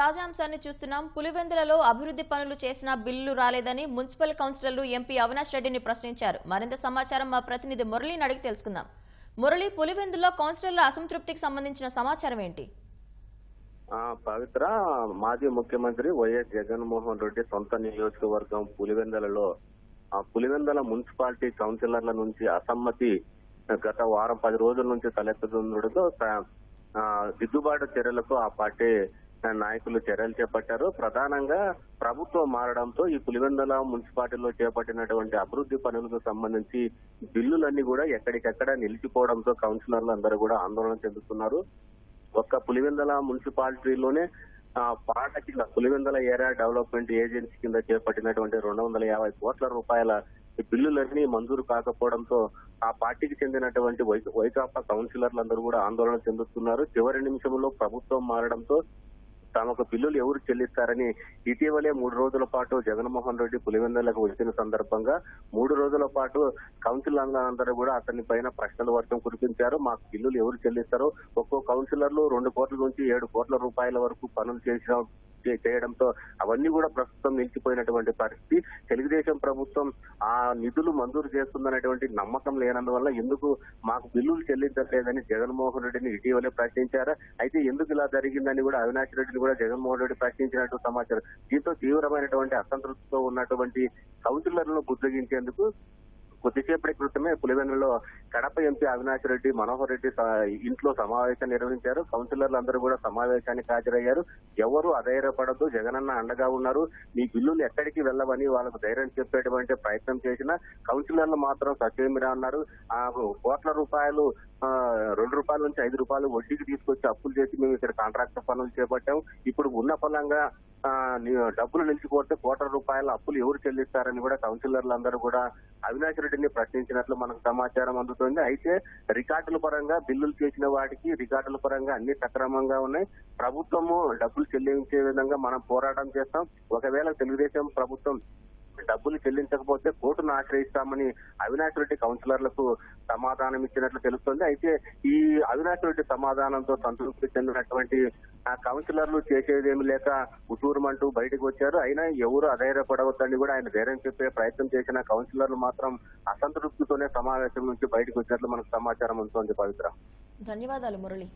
తాజా అంశాన్ని చూస్తున్నాం. పులివెందులలో అభివృద్ధి పనులు చేసిన బిల్లు రాలేదని మున్సిపల్ కౌన్సిలర్లు ఎంపీ అవినాష్ రెడ్డిని ప్రశ్నించారు. మరింత సమాచారం మా ప్రతినిధి మురళిని అడిగి తెలుసుకుందాం. మురళి పులివెందులో కౌన్సిలర్ల అసంతృప్తికి సంబంధించిన సమాచారం ఏంటి? పవిత్ర మాజీ ముఖ్యమంత్రి వైఎస్ జగన్మోహన్ రెడ్డి సొంత నియోజకవర్గం పులివెందులలో ఆ మున్సిపాలిటీ కౌన్సిలర్ల నుంచి అసమ్మతి గత వారం పది రోజుల నుంచి తలెత్తుతుండటంతో దిద్దుబాటు చర్యలకు ఆ పార్టీ నాయకులు చర్యలు చేపట్టారు. ప్రధానంగా ప్రభుత్వం మారడంతో ఈ పులివెందుల మున్సిపాలిటీలో చేపట్టినటువంటి అభివృద్ధి పనులకు సంబంధించి బిల్లులన్నీ కూడా ఎక్కడికెక్కడ నిలిచిపోవడంతో కౌన్సిలర్లు అందరూ కూడా ఆందోళన చెందుతున్నారు. ఒక్క పులివెందల మున్సిపాలిటీలోనే పాట కింద పులివెందల ఏరియా డెవలప్మెంట్ ఏజెన్సీ కింద చేపట్టినటువంటి రెండు వందల యాభై కోట్ల రూపాయల ఈ బిల్లులన్నీ మంజూరు కాకపోవడంతో ఆ పార్టీకి చెందినటువంటి వై- వైకాపా కౌన్సిలర్లందరూ కూడా ఆందోళన చెందుతున్నారు. చివరి నిమిషంలో ప్రభుత్వం మారడంతో తమకు బిల్లులు ఎవరు చెల్లిస్తారని ఇటీవలే మూడు రోజుల పాటు జగన్మోహన్ రెడ్డి పులివెందులకు వచ్చిన సందర్భంగా మూడు రోజుల పాటు కౌన్సిల్ అందరూ కూడా అతని పైన ప్రశ్నల వర్షం కురిపించారు. మాకు బిల్లులు ఎవరు చెల్లిస్తారో ఒక్కో కౌన్సిలర్లు రెండు కోట్ల నుంచి ఏడు కోట్ల రూపాయల వరకు పనులు చేసిన చేయడంతో అవన్నీ కూడా ప్రస్తుతం నిలిచిపోయినటువంటి పరిస్థితి. తెలుగుదేశం ప్రభుత్వం ఆ నిధులు మంజూరు చేస్తుందనేటువంటి నమ్మకం లేనందువల్ల ఎందుకు మాకు బిల్లులు చెల్లించట్లేదని జగన్మోహన్ రెడ్డిని ఇటీవలే ప్రశ్నించారు. అయితే ఎందుకు ఇలా జరిగిందని కూడా అవినాష్ రెడ్డిని కూడా జగన్మోహన్ రెడ్డి ప్రశ్నించినట్టు సమాచారం. దీంతో తీవ్రమైనటువంటి అసంతృప్తితో ఉన్నటువంటి కౌన్సిలర్లను బుద్ధగించేందుకు కొద్దిసేపటి క్రితమే పులివెందులలో కడప ఎంపీ అవినాష్ రెడ్డి మనోహర్ రెడ్డి ఇంట్లో సమావేశం నిర్వహించారు. కౌన్సిలర్లు అందరూ కూడా సమావేశానికి హాజరయ్యారు. ఎవరు అధైర్యపడద్దు జగనన్న అండగా ఉన్నారు. మీ బిల్లులు ఎక్కడికి వెళ్ళవని వాళ్ళకు ధైర్యం చెప్పేటువంటి ప్రయత్నం చేసిన కౌన్సిలర్లు మాత్రం సత్యమిరా అన్నారు. ఆ కోట్ల రూపాయలు రెండు రూపాయల నుంచి ఐదు రూపాయలు వడ్డీకి తీసుకొచ్చి అప్పులు చేసి మేము ఇక్కడ కాంట్రాక్టర్ పనులు చేపట్టాం. ఇప్పుడు ఉన్న ఫలంగా డబ్బులు నిలిచిపోతే కోట్ల రూపాయల అప్పులు ఎవరు చెల్లిస్తారని కూడా కౌన్సిలర్లు అందరూ కూడా అవినాష్ రెడ్డిని ప్రశ్నించినట్లు మనకు సమాచారం అందుతుంది. అయితే రికార్డుల పరంగా బిల్లులు చేసిన వాటికి రికార్డుల పరంగా అన్ని సక్రమంగా ఉన్నాయి. ప్రభుత్వము డబ్బులు చెల్లించే విధంగా మనం పోరాటం చేస్తాం. ఒకవేళ తెలుగుదేశం ప్రభుత్వం డబ్బులు చెల్లించకపోతే కోర్టును ఆశ్రయిస్తామని అవినాష్ రెడ్డి కౌన్సిలర్లకు సమాధానం ఇచ్చినట్లు తెలుస్తుంది. అయితే ఈ అవినాష్ రెడ్డి సమాధానంతో సంతృప్తి చెందినటువంటి ఆ కౌన్సిలర్లు చేసేదేమి లేక ఉటూరుమంటూ బయటకు వచ్చారు. అయినా ఎవరు అధైర్యపడవద్దని కూడా ఆయన ధైర్యం చెప్పే ప్రయత్నం చేసిన కౌన్సిలర్లు మాత్రం అసంతృప్తితోనే సమావేశం నుంచి బయటకు వచ్చినట్లు మనకు సమాచారం ఉంటుంది పవిత్ర. ధన్యవాదాలు మురళి.